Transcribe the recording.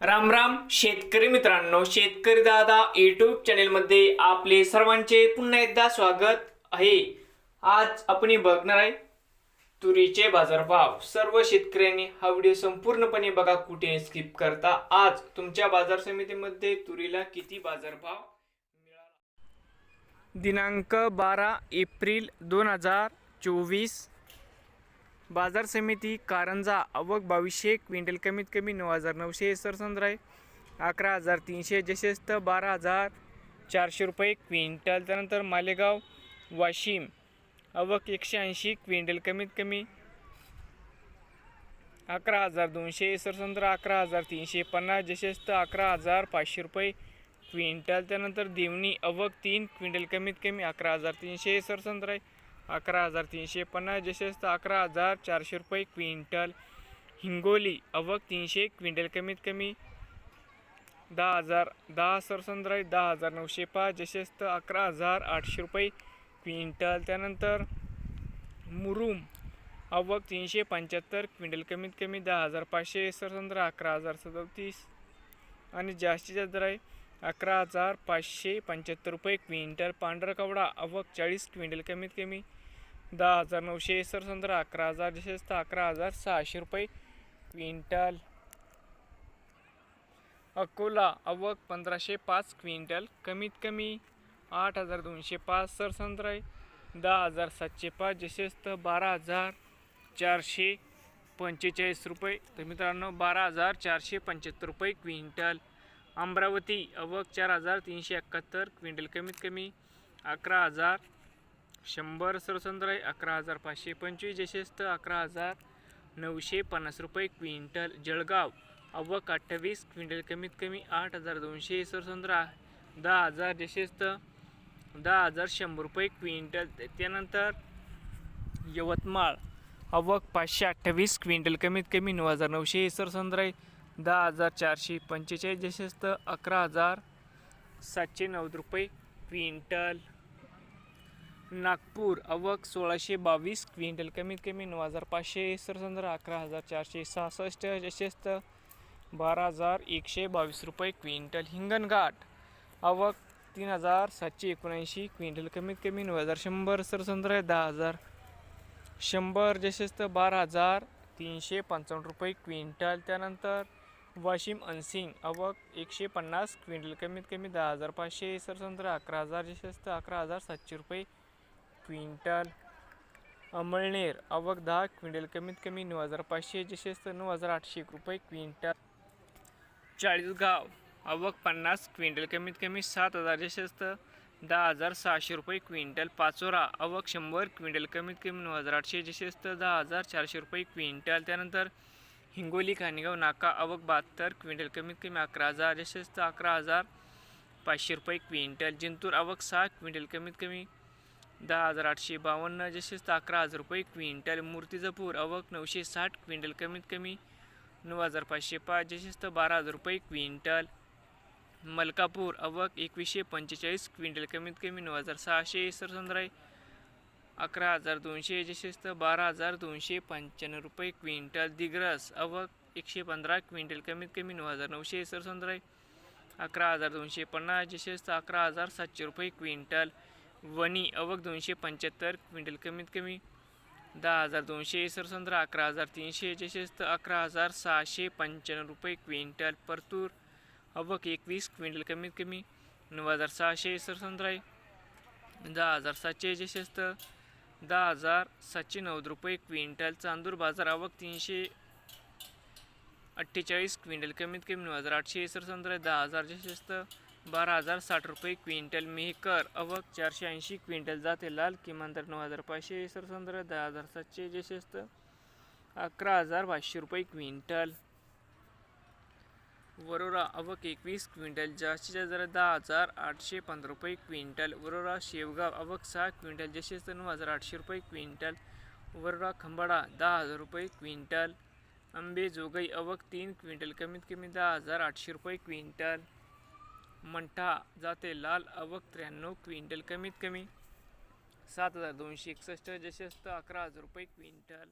राम राम शेतकरी मित्रांनो शेतकरी दादा युट्यूब चॅनेलमध्ये आपले सर्वांचे पुन्हा एकदा स्वागत आहे. आज आपण बघणार आहे तुरीचे बाजारभाव. सर्व शेतकऱ्यांनी हा व्हिडिओ संपूर्णपणे बघा कुठे स्किप करता. आज तुमच्या बाजार समितीमध्ये तुरीला किती बाजारभाव मिळाला? दिनांक बारा एप्रिल दोन हजार चोवीस बाजार समिती कारंजा आवक बावीसशे क्विंटल कमीत कमी नऊ हजार नऊशे सरसंद्र आहे. अकरा हजार तीनशे जशेस्त बारा हजार चारशे रुपये क्विंटल. त्यानंतर मालेगाव वाशिम आवक एकशे ऐंशी क्विंटल कमीत कमी अकरा हजार दोनशे सरसंद्र अकरा हजार तीनशे पन्नास जशेस्त अकरा हजार पाचशे रुपये क्विंटल. त्यानंतर देवणी अवक तीन क्विंटल कमीत कमी अकरा हजार तीनशे सरसंद्र आहे. अकरा हजार तीनशे पन्नास जशेस्त अकरा हजार चारशे रुपये क्विंटल. हिंगोली अवक तीनशे क्विंटल कमीत कमी दहा हजार दहा सरसंद्राई आहे दहा हजार नऊशे पाच जशेस्त अकरा हजार आठशे रुपये क्विंटल. त्यानंतर मुरुम अवक तीनशे पंच्याहत्तर क्विंटल कमीत कमी दहा हजार पाचशे सरसंद्रा अकरा हजार सदतीस आणि जास्तीत जास्त दर आहे अकरा हजार पाचशे पंच्याहत्तर रुपये क्विंटल. पांढरा कवडा अवक चाळीस क्विंटल कमीत कमी दहा हजार नऊशे सरसंद्र अकरा हजार जशेस्त अकरा हजार सहाशे रुपये. क्विंटल. अकोला अवक पंधराशे पाच क्विंटल. कमीत कमी आठ हजार दोनशे पाच सर आहे. दहा हजार सातशे पाच जशेस्त बारा हजार चारशे पंचेचाळीस रुपये. तर मित्रांनो बारा हजार चारशे पंच्याहत्तर रुपये क्विंटल. अमरावती अवक चार हजार तीनशे एकाहत्तर क्विंटल कमीत कमी अकरा हजार शंभर सरसंद्र अकरा हजार पाचशे पंचवीस जशेस्त अकरा हजार नऊशे पन्नास रुपये क्विंटल. जळगाव अव्वक अठ्ठावीस क्विंटल कमीत कमी आठ हजार दोनशे सरसंद्रा दहा हजार जशेस्त दहा हजार शंभर रुपये क्विंटल. त्यानंतर यवतमाळ अव्वक पाचशे अठ्ठावीस क्विंटल कमीत कमी नऊ हजार नऊशे सरसंद्र दहा हजार चारशे पंचेचाळीस जशेस्त अकरा हजार सातशे नव्वद रुपये क्विंटल. नागपूर अवक सोळाशे बावीस क्विंटल कमीत कमी नऊ हजार पाचशे सरसंद्र अकरा हजार चारशे सहासष्ट जशेस्त बारा हजार एकशे बावीस रुपये क्विंटल हिंगणघाट. अवक तीन हजार सातशे एकोणऐंशी क्विंटल कमीत कमी नऊ हजार शंभर सरसंद्र दहा हजार शंभर जशेस्त बारा हजार तीनशे पंचावन्न रुपये क्विंटल त्यानंतर वाशिम अनसिंग अवक एकशे पन्नास क्विंटल कमीत कमी दहा हजार पाचशे सरसंद्र अकरा हजार जशेस्त अकरा हजार सातशे रुपये क्विंटल अमळनेर. अवक दहा क्विंटल. कमीत कमी नऊ हजार पाचशे जशेस्त नऊ हजार आठशे एक रुपये क्विंटल. चाळीसगाव अवक पन्नास क्विंटल. कमीत कमी सात हजार जशेस्त दहा हजार सहाशे रुपये क्विंटल. पाचोरा. अवक शंभर क्विंटल. कमीत कमी नऊ हजार आठशे जशेस्त दहा हजार चारशे रुपये क्विंटल. त्यानंतर हिंगोली खानेगाव नाका. अवक बहात्तर क्विंटल. कमीत कमी अकरा हजार जशेस्त अकरा हजार पाचशे रुपये क्विंटल. जिंतूर. अवक सहा क्विंटल. कमीत कमी दहा हजार आठशे बावन्न जशेस्त अकरा हजार रुपये क्विंटल. मूर्तिजापूर अवक नऊशे साठ क्विंटल कमीत कमी नऊ हजार पाचशे पाच जशेस्त बारा हजार रुपये क्विंटल. मलकापूर अवक एकवीसशे पंचेचाळीस क्विंटल कमीत कमी नऊ हजार सहाशे. सरसंद्राय अकरा हजार दोनशे जशेस्त बारा हजार दोनशे पंच्याण्णव रुपये क्विंटल. दिग्रस अवक एकशे पंधरा क्विंटल कमीत कमी नऊ हजार नऊशे. सरसंद्राय अकरा हजार दोनशे पन्नास जशेस्त अकरा हजार सातशे रुपये क्विंटल. वणी अवक दोनशे पंच्याहत्तर क्विंटल कमीत कमी दहा हजार दोनशे सरसंद्र अकरा हजार तीनशे जशेस्त अकरा हजार सहाशे पंच्याण्णव रुपये क्विंटल परतूर. अवक एकवीस क्विंटल कमीत कमी नऊ हजार सहाशे सरसंद्र आहे. दहा हजार सातशे जशेस्त दहा हजार सातशे नव्वद रुपये क्विंटल. चांदूर बाजार आवक तीनशे अठ्ठेचाळीस क्विंटल कमीत कमी नऊ हजार आठशे सरसंद्र आहे. दहा हजार जशेस्त बारा हजार साठ रुपये क्विंटल. मेहकर अवक चारशे ऐंशी क्विंटल. जाते लाल किमान दर नऊ हजार पाचशे. सरसंद्र दहा हजार सातशे. जशेस्त अकरा हजार पाचशे रुपये क्विंटल. वरोरा अवक एकवीस क्विंटल. जास्तीत जास्त दर दहा हजार आठशे पंधरा रुपये क्विंटल. वरोरा शेवगाव अवक सहा क्विंटल. जशेस्त नऊ हजार आठशे रुपये क्विंटल. वरोरा खंबाडा दहा हजार रुपये क्विंटल. अंबेजोगाई अवक तीन क्विंटल. कमीत कमी दहा हजार आठशे रुपये क्विंटल. मंठा जाते लाल अवक त्र्याण्णव क्विंटल. कमीत कमी सात हजार दोनशे एकसष्ट जशेस्त अकरा हजार रुपये क्विंटल.